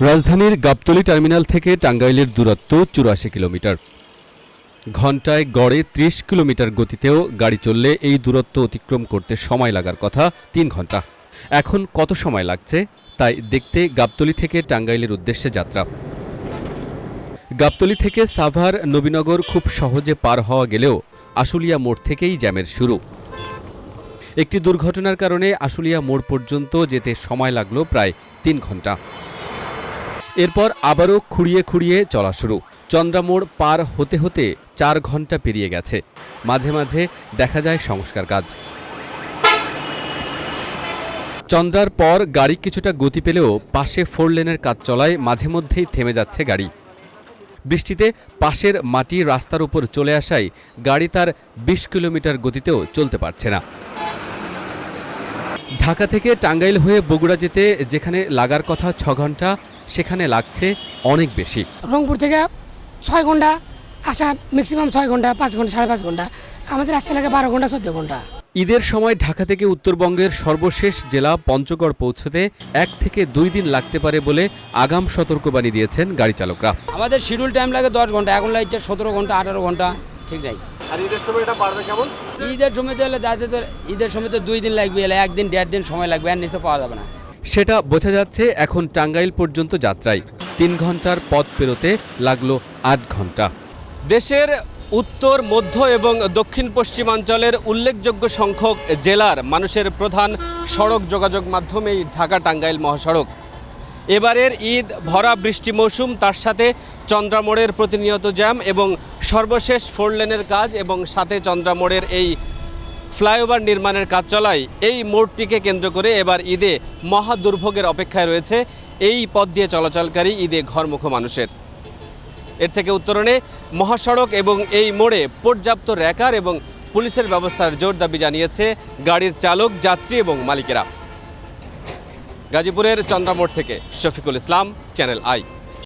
রাজধানীর গাবতলী টার্মিনাল থেকে টাঙ্গাইলের দূরত্ব চুরাশি কিলোমিটার। ঘন্টায় গড়ে ত্রিশ কিলোমিটার গতিতেও গাড়ি চললে এই দূরত্ব অতিক্রম করতে সময় লাগার কথা তিন ঘণ্টা এখন কত সময় লাগছে? তাই দেখতে গাবতলী থেকে টাঙ্গাইলের উদ্দেশ্যে যাত্রা। গাবতলী থেকে সাভার, নবীনগর খুব সহজে পার হওয়া গেলেও আশুলিয়া মোড় থেকেই জ্যামের শুরু। একটি দুর্ঘটনার কারণে আশুলিয়া মোড় পর্যন্ত যেতে সময় লাগল প্রায় তিন ঘণ্টা এরপর আবারও খুঁড়িয়ে খুঁড়িয়ে চলা শুরু। চন্দ্রামোড় পার হতে হতে চার ঘণ্টা পেরিয়ে গেছে। মাঝে মাঝে দেখা যায় সংস্কার কাজ। চন্দ্রার পর গাড়ি কিছুটা গতি পেলেও পাশে ফোর লেনের কাজ চলায় মাঝে মধ্যেই থেমে যাচ্ছে গাড়ি। বৃষ্টিতে পাশের মাটি রাস্তার উপর চলে আসায় গাড়ি তার বিশ কিলোমিটার গতিতেও চলতে পারছে না। ঢাকা থেকে টাঙ্গাইল হয়ে বগুড়া যেতে যেখানে লাগার কথা ছ ঘণ্টা সেখানে লাগছে অনেক বেশি। রংপুর থেকে ছয় ঘণ্টা আসার ম্যাক্সিমাম ছয় ঘণ্টা পাঁচ ঘণ্টা সাড়ে পাঁচ ঘণ্টা। আমাদের রাস্তা লাগে বারো ঘণ্টা চোদ্দ ঘণ্টা। ঈদের সময় ঢাকা থেকে উত্তরবঙ্গের সর্বশেষ জেলা পঞ্চগড় পৌঁছতে এক থেকে দুই দিন লাগতে পারে বলে আগাম সতর্কবাণী দিয়েছেন গাড়ি চালকরা। আমাদের শিডিউল টাইম লাগে দশ ঘণ্টা এখন লাগছে সতেরো ঘণ্টা আঠারো ঘণ্টা ঠিক নাই। আর ঈদের সময় এটা পারবে কেমন? ঈদের সময় তো এলে যাতে তো ঈদের সময় তো দুই দিন লাগবে এলে একদিন দেড় দিন সময় লাগবে আর নিচে পাওয়া যাবে না। সেটা বোঝা যাচ্ছে এখন টাঙ্গাইল পর্যন্ত যাত্রায়। তিন ঘণ্টার পথ পেরোতে লাগল আট ঘণ্টা। দেশের উত্তর মধ্য এবং দক্ষিণ পশ্চিমাঞ্চলের উল্লেখযোগ্য সংখ্যক জেলার মানুষের প্রধান সড়ক যোগাযোগ মাধ্যমেই ঢাকা টাঙ্গাইল মহাসড়ক। এবারের ঈদ, ভরা বৃষ্টি মৌসুম, তার সাথে চন্দ্রামোড়ের প্রতিনিয়ত জ্যাম এবং সর্বশেষ ফোর লেনের কাজ এবং সাথে চন্দ্রামোড়ের এই ফ্লাইওভার নির্মাণের কাজ চলায়। এই মোড়টিকে কেন্দ্র করে এবার ঈদে মহা দুর্ভোগের অপেক্ষায় রয়েছে এই পথ দিয়ে চলাচলকারী ঈদে ঘরমুখ মানুষের। এর থেকে উত্তরণে মহাসড়ক এবং এই মোড়ে পর্যাপ্ত র্যাকার এবং পুলিশের ব্যবস্থার জোর দাবি জানিয়েছে গাড়ির চালক, যাত্রী এবং মালিকেরা। গাজীপুরের চন্দ্রামোড় থেকে শফিকুল ইসলাম চ্যানেল আই